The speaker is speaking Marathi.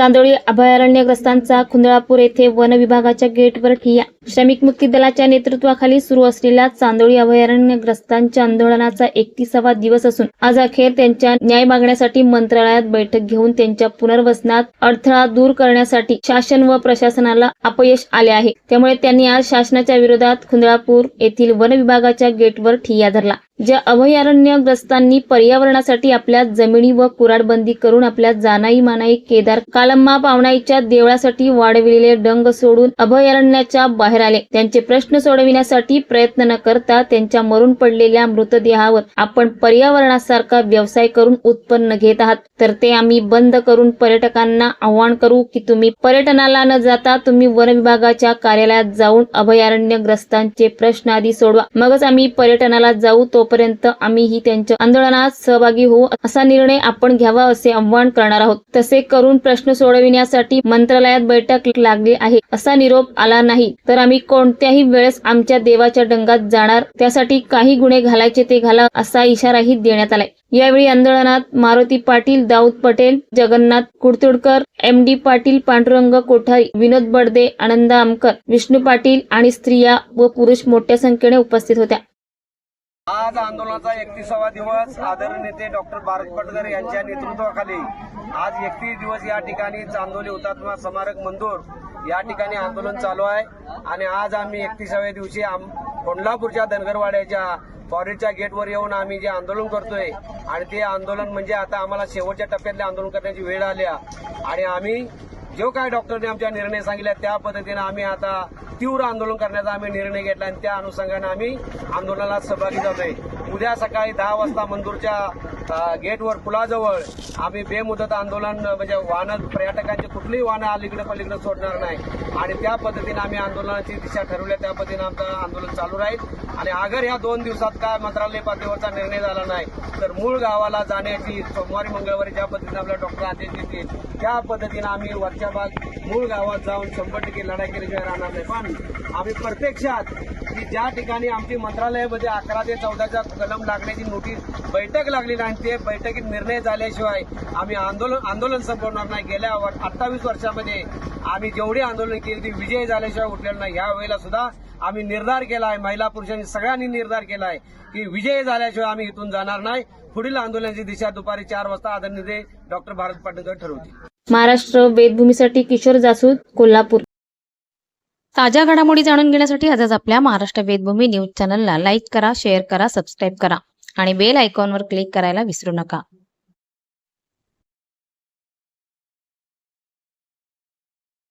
चांदोळी अभयारण्यग्रस्तांचा खुंदळापूर येथे वन विभागाच्या गेटवर ठिय्या. श्रमिक मुक्ती दलाच्या नेतृत्वाखाली सुरू असलेल्या चांदोळी अभयारण्यग्रस्तांच्या आंदोलनाचा एकतीसावा दिवस असून आज अखेर त्यांच्या न्याय मागण्यासाठी मंत्रालयात बैठक घेऊन त्यांच्या पुनर्वसनात अडथळा दूर करण्यासाठी शासन व प्रशासनाला अपयश आले आहे. त्यामुळे त्यांनी आज शासनाच्या विरोधात खुंदळापूर येथील वन विभागाच्या गेटवर ठिय्या धरला. ज्या अभयारण्यग्रस्तांनी पर्यावरणासाठी आपल्या जमिनी व कुराडबंदी करून आपल्या जानाई मानाई केदार कालम्मा पावनाईच्या देवळासाठी वाढविलेले डंग सोडून अभयारण्याच्या बाहेर आले. त्यांचे प्रश्न सोडविण्यासाठी प्रयत्न न करता त्यांच्या मरून पडलेल्या मृतदेहावर आपण पर्यावरणासारखा व्यवसाय करून उत्पन्न घेत आहात. तर ते आम्ही बंद करून पर्यटकांना आव्हान करू की तुम्ही पर्यटनाला न जाता तुम्ही वन विभागाच्या कार्यालयात जाऊन अभयारण्यग्रस्तांचे प्रश्न आधी सोडवा. मगच आम्ही पर्यटनाला जाऊ तो तोपर्यंत आम्हीही त्यांच्या आंदोलनात सहभागी होऊ असा निर्णय आपण घ्यावा असे आव्हान करणार आहोत. तसे करून प्रश्न सोडविण्यासाठी मंत्रालयात बैठक लागली आहे असा निरोप आला नाही. तर आम्ही कोणत्याही वेळेस आमच्या देवाच्या डंगात जाणार त्यासाठी काही गुन्हे घालायचे ते घाला असा इशाराही देण्यात आलाय. यावेळी आंदोलनात मारुती पाटील दाऊद पटेल जगन्नाथ कुडतुडकर एम डी पाटील पांडुरंग कोठारी विनोद बडदे आनंद आमकर विष्णू पाटील आणि स्त्रिया व पुरुष मोठ्या संख्येने उपस्थित होत्या. आज आंदोलनाचा एकतीसावा दिवस. आदरणीय नेते डॉक्टर भारत पटकर यांच्या नेतृत्वाखाली आज एकतीस दिवस या ठिकाणी चांदोली हुतात्मा स्मारक मंदूर या ठिकाणी आंदोलन चालू आहे. आणि आज आम्ही एकतीसाव्या दिवशी आम- कोल्हापूरच्या धनगरवाड्याच्या फॉरेस्टच्या गेटवर येऊन आम्ही जे आंदोलन करतोय आणि ते आंदोलन म्हणजे आता आम्हाला शेवटच्या टप्प्यातले आंदोलन करण्याची वेळ आली आणि आम्ही जो काय डॉक्टरने आमच्या निर्णय सांगितला त्या पद्धतीने आम्ही आता तीव्र आंदोलन करण्याचा आम्ही निर्णय घेतला आणि त्या अनुषंगाने आम्ही आंदोलनात सहभागी झालो आहे उद्या सकाळी दहा वाजता मंदूरच्या गेटवर पुलाजवळ आम्ही बेमुदत आंदोलन म्हणजे वाहनं पर्यटकांची कुठलीही वाहनं अलीकडे पलीकडे सोडणार नाही. आणि त्या पद्धतीने आम्ही आंदोलनाची दिशा ठरवल्या त्या पद्धतीने आमचं आंदोलन चालू राहील. आणि अगर ह्या दोन दिवसात काय मंत्रालय पातळीवरचा निर्णय झाला नाही तर मूळ गावाला जाण्याची सोमवारी मंगळवारी ज्या पद्धतीने आपल्या डॉक्टर आदेश देतील त्या पद्धतीनं आम्ही वरच्या भाग मूळ गावात जाऊन शंभर टक्के लढाई केल्याशिवाय राहणार नाही. पण आम्ही प्रत्यक्षात की ज्या ठिकाणी आमची मंत्रालयामध्ये अकरा ते चौदाच्या कलम लागण्याची नोटीस बैठक लागली नाही ते बैठकीत निर्णय झाल्याशिवाय आम्ही आंदोलन आंदोलन संपवणार नाही. गेल्या अठ्ठावीस वर्षामध्ये आम्ही जेवढी आंदोलन केली ती विजय झाल्याशिवाय उठलेलं नाही. या वेळेला सुद्धा आम्ही निर्धार केला आहे महिला पुरुषांनी सगळ्यांनी निर्धार केला आहे की विजय झाल्याशिवाय आम्ही इथून जाणार नाही. पुढील आंदोलनाची दिशा दुपारी चार वाजता आदरणीय डॉक्टर भारत पाटणकर ठरवतील. महाराष्ट्र वेदभूमीसाठी किशोर जासूद कोल्हापूर. ताज्या घडामोडी जाणून घेण्यासाठी आजच आपल्या महाराष्ट्र वेदभूमी न्यूज चॅनलला लाईक करा शेअर करा सबस्क्राईब करा आणि बेल आयकॉनवर क्लिक करायला विसरू नका.